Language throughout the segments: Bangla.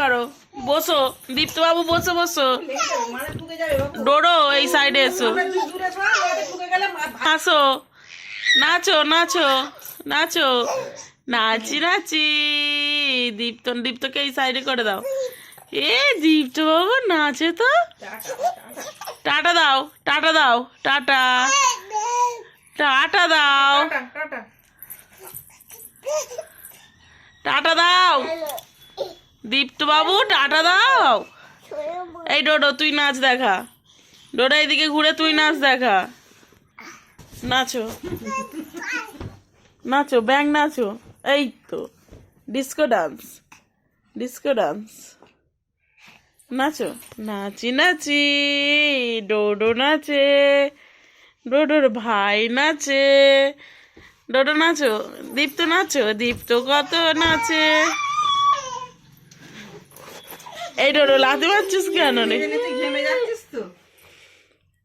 করো। বসো দীপ্ত বাবু বসো বসো। ডোডো এই সাইডে এসো। আসো নাচো নাচো নাচো। নাচি নাচি। দীপ্ত দীপ্তকে এই সাইডে করে দাও। এ দীপ্ত বাবু নাচে তো। টাটা দাও টাটা দাও টাটা। টাটা দাও। টাটা দাও। দীপ্ত বাবু টাটা দাও। এই ডোডো, তুই নাচ দেখা। ডোডা এইদিকে ঘুরে, তুই নাচ দেখা। নাচো। নাচো, ব্যাং নাচো। এই তো, ডিস্কো ডান্স। Disco dance. নাচো। নাচি নাচি, ডোডো নাচে। ডোডোর ভাই নাচে। ডোডো নাচো, দীপ্ত নাচো, দীপ্ত কত নাচে। এই ডোডো লাথি মারছিস কেন রে?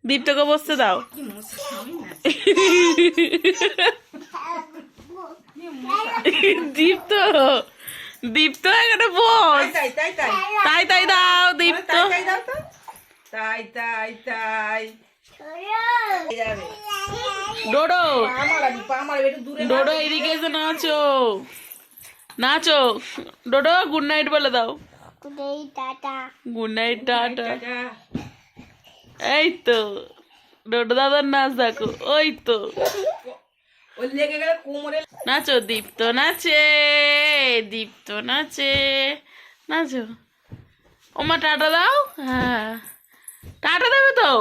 দীপ্তকে বসতে দাও। দীপ্ত দীপ্ত এখানে বস। তাই তাই দাও দীপ্ত। তাই তাই তাই ডোডো। ডোডো এদিকে এসে নাচো। নাচো। ডোডো গুড নাইট বলে দাও। গুড নাইট টাটা টাটা। এই তো ডোডো দাদার নাচ দেখো ওই তো ওই লেগে গেলে কোমরে নাচো দীপ্ত নাচে দীপ্ত নাচে নাচো ওমা টাটা দাও হ্যাঁ টাটা দেবে তো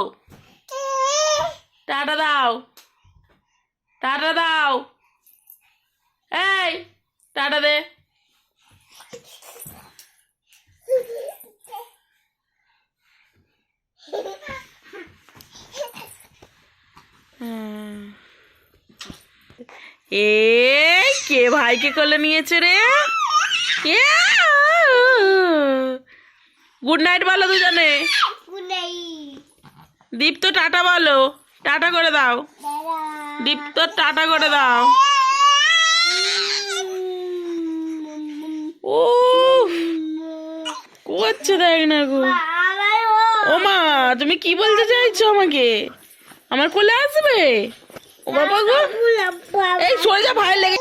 টাটা দাও টাটা দাও এই টাটা দে এই কে ভাইকে কোলে নিয়েছে রে? গুড নাইট বলো দুজনে। দীপ্ত টাটা বলো। টাটা করে দাও। দীপ্ত টাটা করে দাও। ও করছে দেখ না গো। ও মা তুমি কি বলতে চাইছো আমাকে? আমার কোলে আসবে? ও বাবা গো এই সরে যা ভাই লেগে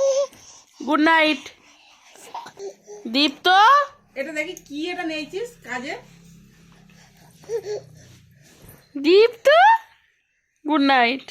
গুড নাইট দীপ্ত? এটা দেখি কি এটা নিয়েছিস কাজে? দীপ্ত? Good night